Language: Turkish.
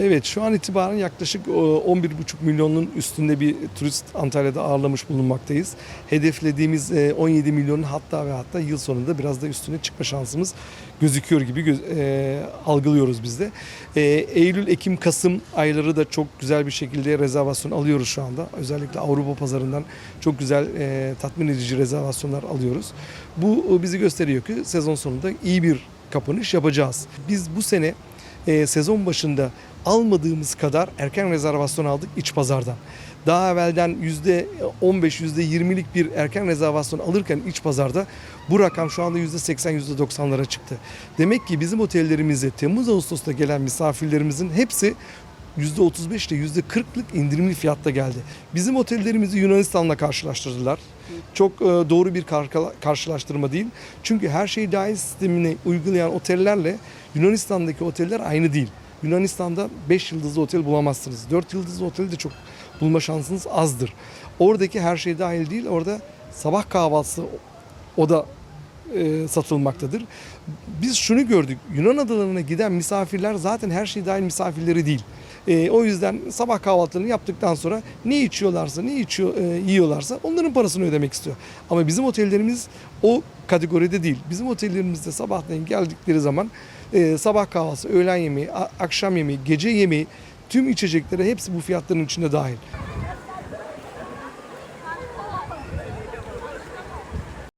Evet şu an itibaren yaklaşık e, 11,5 milyonun üstünde bir turist Antalya'da ağırlamış bulunmaktayız. Hedeflediğimiz e, 17 milyonun hatta ve hatta yıl sonunda biraz da üstüne çıkma şansımız gözüküyor gibi göz- e, algılıyoruz biz de. E, Eylül, Ekim, Kasım ayları da çok güzel bir şekilde rezervasyon alıyoruz şu anda. Özellikle Avrupa pazarından çok güzel e, tatmin edici rezervasyonlar alıyoruz. Bu e, bizi gösteriyor ki sezon sonunda iyi bir kapanış yapacağız. Biz bu sene e, sezon başında almadığımız kadar erken rezervasyon aldık iç pazardan. Daha evvelden %15, %20'lik bir erken rezervasyon alırken iç pazarda bu rakam şu anda %80, %90'lara çıktı. Demek ki bizim otellerimize Temmuz Ağustos'ta gelen misafirlerimizin hepsi %35 ile %40'lık indirimli fiyatta geldi. Bizim otellerimizi Yunanistan'la karşılaştırdılar. Çok e, doğru bir karşılaştırma değil. Çünkü her şey dahil sistemini uygulayan otellerle Yunanistan'daki oteller aynı değil. Yunanistan'da 5 yıldızlı otel bulamazsınız. 4 yıldızlı oteli de çok bulma şansınız azdır. Oradaki her şey dahil değil. Orada sabah kahvaltısı o da e, satılmaktadır. Biz şunu gördük. Yunan adalarına giden misafirler zaten her şey dahil misafirleri değil. E, o yüzden sabah kahvaltılarını yaptıktan sonra ne içiyorlarsa, ne içiyor, e, yiyorlarsa onların parasını ödemek istiyor. Ama bizim otellerimiz o kategoride değil. Bizim otellerimizde sabahleyin geldikleri zaman e, sabah kahvaltısı, öğlen yemeği, akşam yemeği, gece yemeği, tüm içecekleri hepsi bu fiyatların içinde dahil.